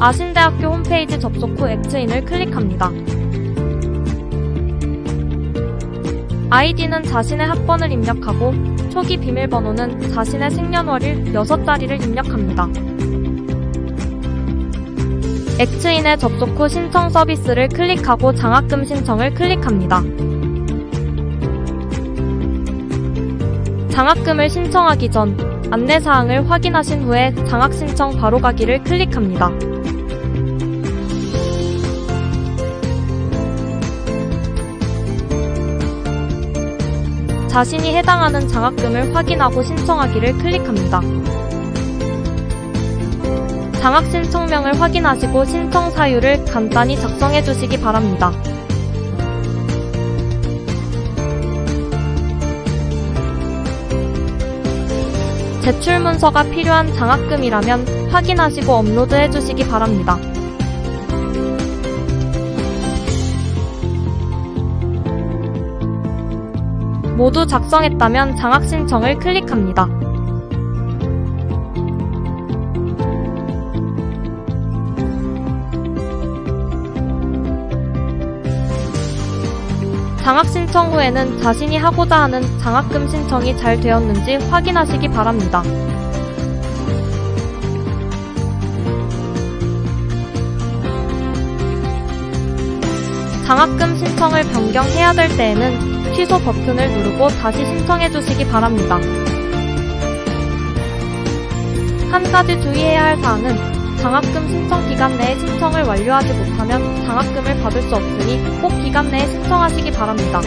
아신대학교 홈페이지 접속 후 액트인을 클릭합니다. 아이디는 자신의 학번을 입력하고 초기 비밀번호는 자신의 생년월일 6자리를 입력합니다. 액트인에 접속 후 신청 서비스를 클릭하고 장학금 신청을 클릭합니다. 장학금을 신청하기 전 안내사항을 확인하신 후에 장학 신청 바로 가기를 클릭합니다. 자신이 해당하는 장학금을 확인하고 신청하기를 클릭합니다. 장학 신청명을 확인하시고 신청 사유를 간단히 작성해 주시기 바랍니다. 제출 문서가 필요한 장학금이라면 확인하시고 업로드해 주시기 바랍니다. 모두 작성했다면 장학 신청을 클릭합니다. 장학 신청 후에는 자신이 하고자 하는 장학금 신청이 잘 되었는지 확인하시기 바랍니다. 장학금 신청을 변경해야 될 때에는 취소 버튼을 누르고 다시 신청해 주시기 바랍니다. 한 가지 주의해야 할 사항은 장학금 신청 기간 내에 신청을 완료하지 못하면 장학금을 받을 수 없으니 꼭 기간 내에 신청하시기 바랍니다.